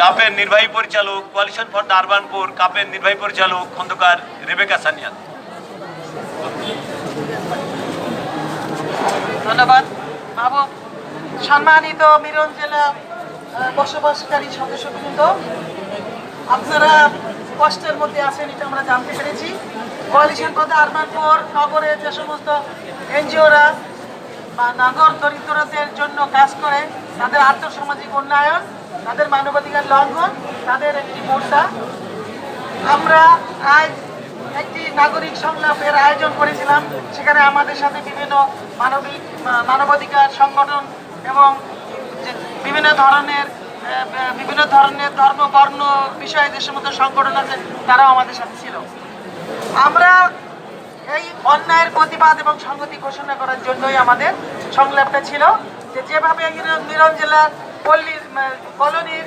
কাপের নির্বাহী পরিচালক, কোয়ালিশন ফর আরবানপুর কাপের নির্বাহী পরিচালক, খন্দকার রেবেকা সানিয়ান ধন্যবাদ। মাহবুব, সম্মানিত মিরন জেলা বসবাসকারী সদস্যবৃন্দ, আপনারা কষ্টের মধ্যে আছেন, এটা আমরা জানতে পেরেছি। কোয়ালিশন পথে আরমানপুর নগরে যে সমস্ত এনজিওরা বা নগর দরিদ্রদের জন্য কাজ করে, তাদের আর্থসামাজিক উন্নয়ন তাদের মানবাধিকার লঙ্ঘন, তাদের একটি মোর্চা আমরা আজ একটি নাগরিক সংলাপের আয়োজন করেছিলাম। সেখানে আমাদের সাথে বিভিন্ন মানবিক মানবাধিকার সংগঠন এবং বিভিন্ন ধরনের বিভিন্ন ধরনের ধর্ম, বর্ণ বিষয়ে যে সমস্ত সংগঠন আছে, তারাও আমাদের সাথে ছিল। আমরা এই অন্যায়ের প্রতিবাদ এবং সংগতি ঘোষণা করার জন্যই আমাদের সংলাপটা ছিল যে যেভাবে মিরন জেলার পল্লীর কলোনির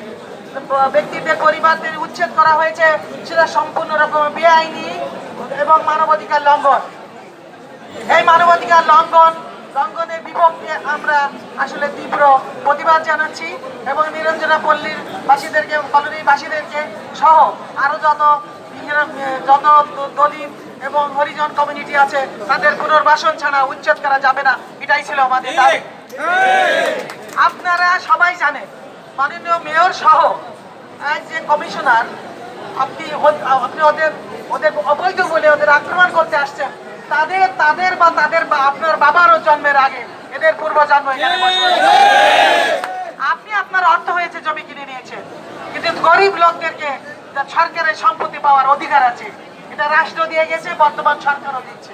ব্যক্তিদের পরিবারদের উচ্ছেদ করা হয়েছে। সেটা সম্পূর্ণ রকম বেআইনি এবং মানবাধিকার লঙ্ঘন। এই মানবাধিকার লঙ্ঘন, লঙ্ঘনের বিপক্ষে আমরা আসলে তীব্র প্রতিবাদ জানাচ্ছি এবং নিরঞ্জনা পল্লীর বাসীদেরকে কলোনির বাসীদেরকে সহ আরও যত যত দলিত এবং হরিজন কমিউনিটি আছে, তাদের পুনর্বাসন ছাড়া উচ্ছেদ করা যাবে না। এটাই ছিল আমাদের আপনারা সবাই জানেন, মাননীয় মেয়র সহ যে কমিশনার আপনি আপনি ওদের ওদের অবৈধ বলে ওদের আক্রমণ করতে আসছেন। তাদের তাদের বা তাদের বা আপনার বাবারও জন্মের আগে, এদের পূর্ব জন্ম আপনি আপনার অর্থ হয়েছে জমি কিনে নিয়েছেন। কিন্তু গরিব লোকদেরকে সরকারের সম্পত্তি পাওয়ার অধিকার আছে। এটা রাষ্ট্র দিয়ে গেছে, বর্তমান সরকারও দিচ্ছে।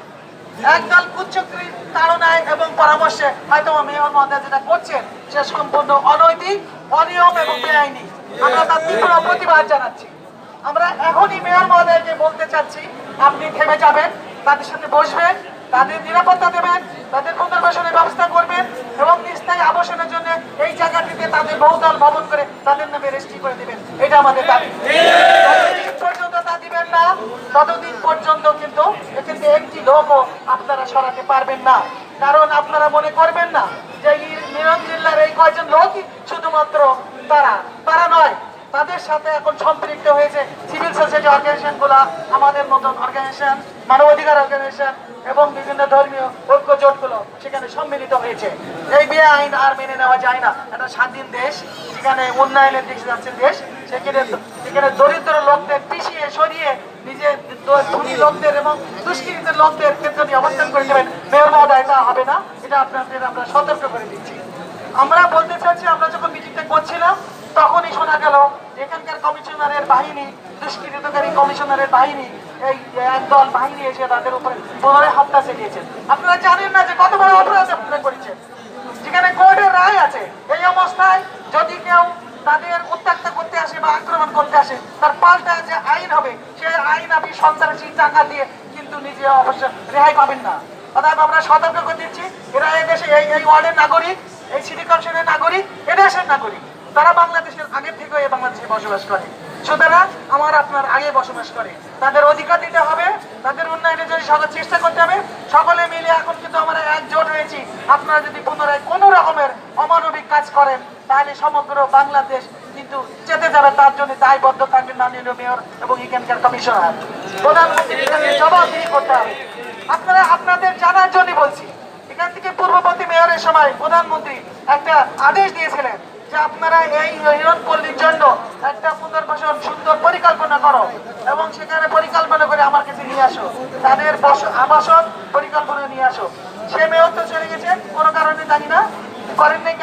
একদল কুচ্চক্রীর তাড়নায় এবং পরামর্শে হয়তো মেয়র মহোদয় যেটা করছেন সে সম্পূর্ণ অনৈতিক, অনিয়ম এবং বেআইনি। আমরা তার তীব্র প্রতিবাদ জানাচ্ছি। আমরা এখনই মেয়র মহোদয়কে বলতে চাচ্ছি, আপনি থেমে যাবেন, তাদের সাথে বসবেন, তাদের নিরাপত্তা দেবেন, তাদের পুনর্বাসনের ব্যবস্থা করবেন এবং স্থায়ী আবাসনের জন্য এই জায়গাটিতে তাদের বহুদল ভবন করে তাদের নামে রেজিস্ট্রি করে দেবেন। এটা আমাদের দাবি। দিবেন না। ততদিন পর্যন্ত কিন্তু থেকে একটি লোকও আপনারা সরাতে পারবেন না। কারণ আপনারা মনে করবেন না যে নিরঞ্জিল্লার এই কয়জন লোকই শুধুমাত্র তারা। তারা নয় তাদের সাথে এখন সম্পৃক্ত হয়েছে সিভিল সোসাইটি অর্গানাইজেশনগুলা, আমাদের মতন অর্গানাইজেশন মানবাধিকার অর্গানাইজেশন এবং বিভিন্ন ধর্মীয় ঐক্য জোটগুলো সেখানে সম্মিলিত হয়েছে। এই বিয়ে আইন আর মেনে নেওয়া যায় না। একটা স্বাধীন দেশ যেখানে উন্নয়নের দিকে যাচ্ছে দেশ। সেখানে সেখানে দরিদ্র লোকদের পিছিয়ে সরিয়ে নিজে ধনী লোকদের এবং দুষ্কৃতির লোকদের ক্ষেত্রে আপনি অবস্থান করে দেবেন মেয়র মহোদয়, এটা হবে না। এটা আপনাদের আমরা সতর্ক করে দিচ্ছি। আমরা বলতে চাচ্ছি আমরা যখন মিটিংটা করছিলাম তখনই শোনা গেল এখানকার কমিশনারের বাহিনী, দুষ্কৃতকারী কমিশনারের বাহিনী, এই একদল বাহিনী এসে তাদের উপরে পুনরায় হত্যা চালিয়েছেন আপনারা জানেন না যে কত বড় অপরাধ আপনারা করেছেন। যেখানে কোর্টের রায় আছে, এই অবস্থায় যদি কেউ তাদের উত্ত্যক্ত করতে আসে বা আক্রমণ করতে আসে, তার পাল্টা যে আইন হবে, সেই আইন আপনি সন্ত্রাসী টাকা দিয়ে কিন্তু নিজে অবশ্য রেহাই পাবেন না। অতএব আমরা সতর্ক করে দিচ্ছি, এরা এদেশে এই এই ওয়ার্ডের নাগরিক, এই সিটি কর্পোরেশনের নাগরিক, এদেশের নাগরিক। তারা বাংলাদেশের আগের থেকে এই বাংলাদেশে বসবাস করে। সুতরাং আমার আপনার আগে বসবাস করে। তাদের অধিকার দিতে হবে, তাদের উন্নয়নের জন্য সকল চেষ্টা করতে হবে, সকলে মিলে এখন কিন্তু আমরা একজোট হয়েছি। আপনারা যদি পুনরায় কোনো রকমের অমানবিক কাজ করেন, তাহলে সমগ্র বাংলাদেশ কিন্তু যেতে যাবে। তার জন্য দায়বদ্ধ থাকবেন মাননীয় মেয়র এবং এখানকার কমিশনার। প্রধানমন্ত্রীর কাছে জবাবদিহি করতে হবে। আপনারা আপনাদের জানার জন্য বলছি, এখান থেকে পূর্ববর্তী মেয়রের সময় প্রধানমন্ত্রী একটা আদেশ দিয়েছিলেন। যে আপনারা এই হিরণপল্লীর জন্য একটা পুনর্বাসন সুন্দর পরিকল্পনা করো এবং সেখানে পরিকল্পনা করে আমার কাছে নিয়ে আসো। তাদের আবাসন পরিকল্পনা নিয়ে আসো। সে মেয়র তো চলে গেছে, কোনো কারণে জানি না। করেন নাই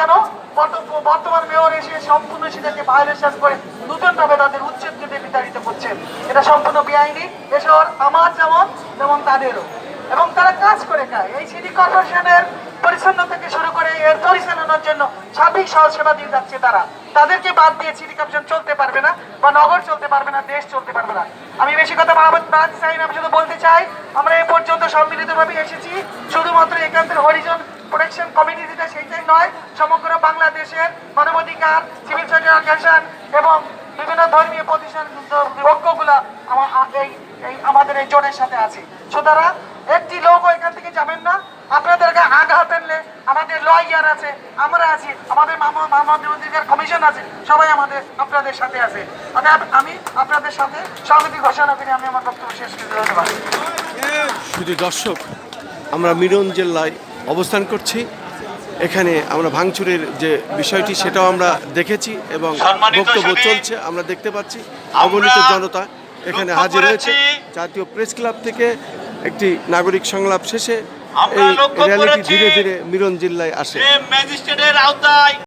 বর্তমান মেয়র এসে সম্পূর্ণ সেটাকে ভায়োলেশন করে নতুন তাদের উচ্ছেদ বিতাড়িত করছেন এটা সম্পূর্ণ বেআইনি। এ আমার যেমন, তেমন তাদেরও। এবং তারা কাজ করে খায়। এই সিটি কর্পোরেশনের পরিচ্ছন্ন থেকে শুরু করে এর পরিচালনার জন্য সার্বিক সহ সেবা দিয়ে যাচ্ছে তারা। তাদেরকে বাদ দিয়ে সিটি কর্পোরেশন চলতে পারবে না বা নগর চলতে পারবে না, দেশ চলতে পারবে না। আমি বেশি কথা বাড়াবো- বাড়াতে চাই না, আমি শুধু বলতে চাই, আমরা এ পর্যন্ত সম্মিলিতভাবে এসেছি। শুধুমাত্র এখানকার হরিজন প্রোটেকশন কমিটি যেটা সেইটাই নয়, সমগ্র বাংলাদেশের মানবাধিকার সিভিল সোসাইটি অর্গানাইজেশন এবং বিভিন্ন ধর্মীয় প্রতিষ্ঠান ঐক্যগুলা এই, আমাদের এই জোটের সাথে আছে। সুতরাং একটি লোক এখান থেকে যাবেন না। আপনাদেরকে আঘাত আনলে আমাদের লয়ার আছে আমরা আছি আমাদের মামা- মামা অধিকার কমিশন আছে সবাই আমাদের আপনাদের সাথে আছে। আমি আপনাদের সাথে সহমতি ঘোষণা করে আমি আমার বক্তব্য শেষ করে। ধন্যবাদ। শুধু দর্শক আমরা মিরন জেলায় অবস্থান করছি। এখানে আমরা ভাঙচুরের যে বিষয়টি সেটাও আমরা দেখেছি এবং বক্তব্য চলছে আমরা দেখতে পাচ্ছি। অগণিত জনতা এখানে হাজির হয়েছে। জাতীয় প্রেস ক্লাব থেকে একটি নাগরিক সংলাপ শেষে এই লক্ষ্য র্যালিটি ধীরে ধীরে মিরন জেলায় আসে। ম্যাজিস্ট্রেটের আওতায়